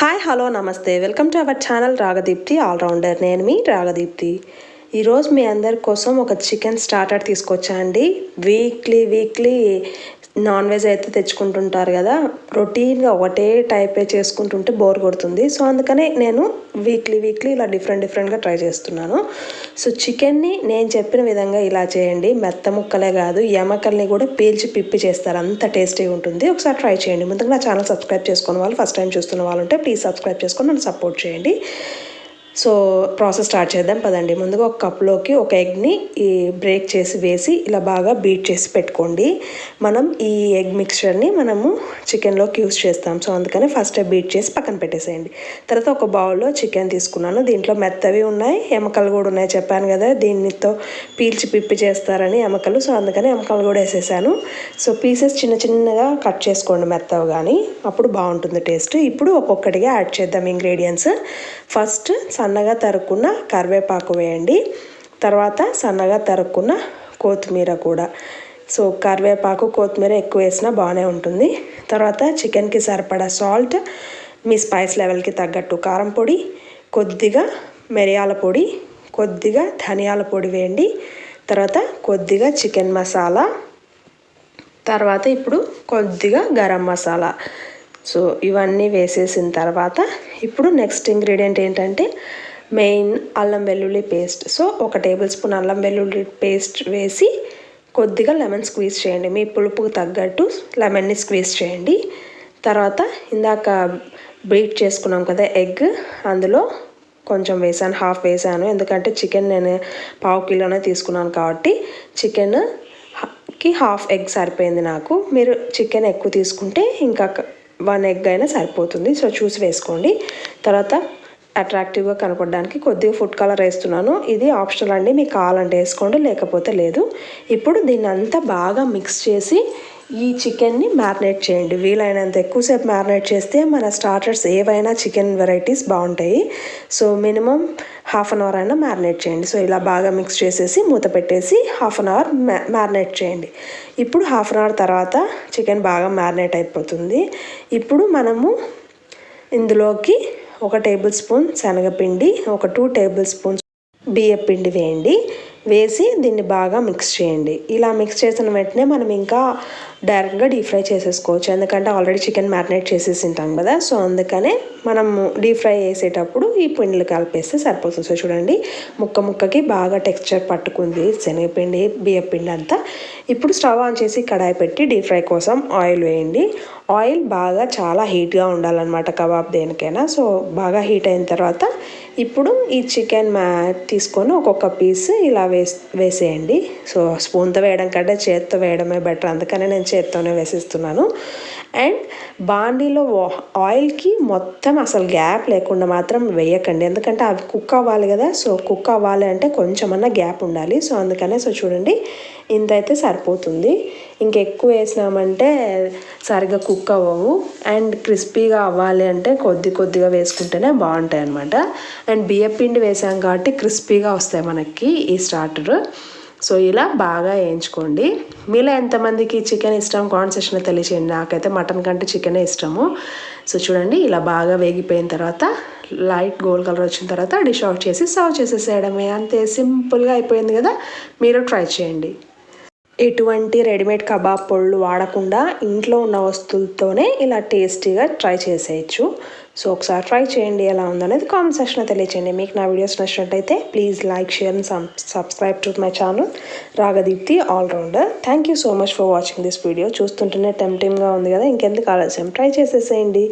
Hi hello నమస్తే. Welcome to our channel Ragadeepti allrounder నేను మీ రాగదీప్తి ఈరోజు మీ అందరి కోసం ఒక చికెన్ స్టార్టర్ తీసుకొచ్చా అండి. వీక్లీ వీక్లీ నాన్ వెజ్ అయితే తెచ్చుకుంటుంటారు కదా. రొటీన్గా ఒకటే టైపే చేసుకుంటుంటే బోర్ కొడుతుంది. సో అందుకనే నేను వీక్లీ వీక్లీ ఇలా డిఫరెంట్ డిఫరెంట్గా ట్రై చేస్తున్నాను. సో చికెన్ని నేను చెప్పిన విధంగా ఇలా చేయండి. మెత్త ముక్కలే కాదు ఎమకల్ని కూడా పీల్చి పిప్పి చేస్తారు. అంత టేస్టీగా ఉంటుంది. ఒకసారి ట్రై చేయండి. ముందుగా నా ఛానల్ సబ్స్క్రైబ్ చేసుకున్న వాళ్ళు ఫస్ట్ టైం చూస్తున్న వాళ్ళు ఉంటే ప్లీజ్ సబ్స్క్రైబ్ చేసుకొని నన్ను సపోర్ట్ చేయండి. సో ప్రాసెస్ స్టార్ట్ చేద్దాం పదండి. ముందుగా ఒక కప్లోకి ఒక ఎగ్ని ఈ బ్రేక్ చేసి వేసి ఇలా బాగా బీట్ చేసి పెట్టుకోండి. మనం ఈ ఎగ్ మిక్చర్ని మనము చికెన్లోకి యూస్ చేస్తాం. సో అందుకని ఫస్ట్ బీట్ చేసి పక్కన పెట్టేసేయండి. తర్వాత ఒక బౌల్లో చికెన్ తీసుకున్నాను. దీంట్లో మెత్తవి ఉన్నాయి ఎమకలు కూడా ఉన్నాయి చెప్పాను కదా దీనితో పీల్చి పిప్పి చేస్తారని ఎమకలు. సో అందుకని ఎమకలు కూడా వేసేసాను. సో పీసెస్ చిన్న చిన్నగా కట్ చేసుకోండి మెత్తవి కానీ అప్పుడు బాగుంటుంది టేస్ట్. ఇప్పుడు ఒక్కొక్కటిగా యాడ్ చేద్దాం ఇంగ్రీడియంట్స్. ఫస్ట్ సన్నగా తరుక్కున్న కరివేపాకు వేయండి. తర్వాత సన్నగా తరుక్కున్న కొత్తిమీర కూడా. సో కరివేపాకు కొత్తిమీర ఎక్కువ వేసినా బాగానే ఉంటుంది. తర్వాత చికెన్కి సరిపడా సాల్ట్ మీ స్పైస్ లెవెల్కి తగ్గట్టు కారం పొడి కొద్దిగా మిరియాల పొడి కొద్దిగా ధనియాల పొడి వేయండి. తర్వాత కొద్దిగా చికెన్ మసాలా. తర్వాత ఇప్పుడు కొద్దిగా గరం మసాలా. సో ఇవన్నీ వేసేసిన తర్వాత ఇప్పుడు నెక్స్ట్ ఇంగ్రీడియంట్ ఏంటంటే మెయిన్ అల్లం వెల్లుల్లి పేస్ట్. సో ఒక టేబుల్ స్పూన్ అల్లం వెల్లుల్లి పేస్ట్ వేసి కొద్దిగా లెమన్ స్క్వీజ్ చేయండి. మీ పులుపుకు తగ్గట్టు లెమన్ని స్క్వీజ్ చేయండి. తర్వాత ఇందాక బీట్ చేసుకున్నాం కదా ఎగ్ అందులో కొంచెం వేసాను హాఫ్ వేసాను. ఎందుకంటే చికెన్ నేను పావు కిలోనే తీసుకున్నాను కాబట్టి చికెన్కి హాఫ్ ఎగ్ సరిపోయింది నాకు. మీరు చికెన్ ఎక్కువ తీసుకుంటే ఇంకా వన్ ఎగ్ అయినా సరిపోతుంది. సో చూసి వేసుకోండి. తర్వాత అట్రాక్టివ్గా కనపడడానికి కొద్దిగా ఫుడ్ కలర్ వేస్తున్నాను. ఇది ఆప్షనల్ అండి. మీకు కావాలంటే వేసుకోండి లేకపోతే లేదు. ఇప్పుడు దీన్ని అంతా బాగా మిక్స్ చేసి ఈ చికెన్ని మ్యారినేట్ చేయండి. వీలైనంత ఎక్కువసేపు మ్యారినేట్ చేస్తే మన స్టార్టర్స్ ఏవైనా చికెన్ వెరైటీస్ బాగుంటాయి. So minimum half an hour అయినా మ్యారినేట్ చేయండి. సో ఇలా బాగా మిక్స్ చేసేసి మూత పెట్టేసి హాఫ్ అన్ అవర్ మ్యారినేట్ చేయండి. ఇప్పుడు హాఫ్ అన్ అవర్ తర్వాత చికెన్ బాగా మ్యారినేట్ అయిపోతుంది. ఇప్పుడు మనము ఇందులోకి ఒక టేబుల్ స్పూన్ శనగపిండి ఒక టూ టేబుల్ స్పూన్స్ బియ్యపిండి వేయండి. వేసి దీన్ని బాగా మిక్స్ చేయండి. ఇలా మిక్స్ చేసిన వెంటనే మనం ఇంకా డైరెక్ట్గా డీప్ ఫ్రై చేసేసుకోవచ్చు. ఎందుకంటే ఆల్రెడీ చికెన్ మ్యారినేట్ చేసేసి ఉంటాం కదా. సో అందుకనే మనము డీప్ ఫ్రై చేసేటప్పుడు ఈ పిండిలు కలిపేస్తే సరిపోతుంది. సో చూడండి ముక్క ముక్కకి బాగా టెక్స్చర్ పట్టుకుంది శనగపిండి బియ్యపిండి అంతా. ఇప్పుడు స్టవ్ ఆన్ చేసి కడాయి పెట్టి డీప్ ఫ్రై కోసం ఆయిల్ వేయండి. ఆయిల్ బాగా చాలా హీట్గా ఉండాలన్నమాట కబాబ్ దేనికైనా. సో బాగా హీట్ అయిన తర్వాత ఇప్పుడు ఈ చికెన్ మ్యా తీసుకొని ఒక్కొక్క పీస్ ఇలా వేస్ వేసేయండి. సో స్పూన్తో వేయడం కంటే చేత్తో వేయడమే బెటర్. అందుకనే నేను చేత్తోనే వేసేస్తున్నాను. అండ్ బాండీలో ఆయిల్కి మొత్తం అసలు గ్యాప్ లేకుండా మాత్రం వేయకండి. ఎందుకంటే అవి కుక్ అవ్వాలి కదా సో కుక్ అవ్వాలి అంటే కొంచెమన్నా గ్యాప్ ఉండాలి. సో అందుకనే సో చూడండి ఇంత అయితే సరిపోతుంది. ఇంకెక్కువ వేసినామంటే సరిగ్గా కుక్ అవ్వవు. అండ్ క్రిస్పీగా అవ్వాలి అంటే కొద్ది కొద్దిగా వేసుకుంటేనే బాగుంటాయి అనమాట అండ్ బియ్యపిండి వేసాం కాబట్టి క్రిస్పీగా వస్తాయి మనకి ఈ స్టార్టర్. సో ఇలా బాగా వేయించుకోండి. మీలో ఎంతమందికి చికెన్ ఇష్టం? కాన్సెషన్ తెలియజేయండి తెలియచేయండి. నాకైతే మటన్ కంటే చికెనే ఇష్టము. సో చూడండి ఇలా బాగా వేగిపోయిన తర్వాత లైట్ గోల్డ్ కలర్ వచ్చిన తర్వాత డిష్ అవుట్ చేసి సర్వ్ చేసేసేయడమే. అంతే సింపుల్గా అయిపోయింది కదా. మీరు ట్రై చేయండి. ఎటువంటి రెడీమేడ్ కబాబ్ పొళ్ళు వాడకుండా ఇంట్లో ఉన్న వస్తువులతోనే ఇలా టేస్టీగా ట్రై చేసేయచ్చు. సో ఒకసారి ట్రై చేయండి ఎలా ఉందనేది కామెంట్ సెక్షన్లో తెలియచేయండి. మీకు నా వీడియోస్ నచ్చినట్టయితే please like share and subscribe to my channel Ragadeepti allrounder. Thank you so much for watching this video చూస్తుంటేనే టెంప్టింగ్గా ఉంది కదా ఇంకెందుకు ఆలస్యం? ట్రై చేసేసేయండి.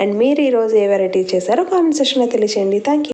అండ్ మీరు ఈరోజు ఏ వెరైటీ చేశారో కామెంట్ సెక్షన్లో తెలియచేయండి. Thank you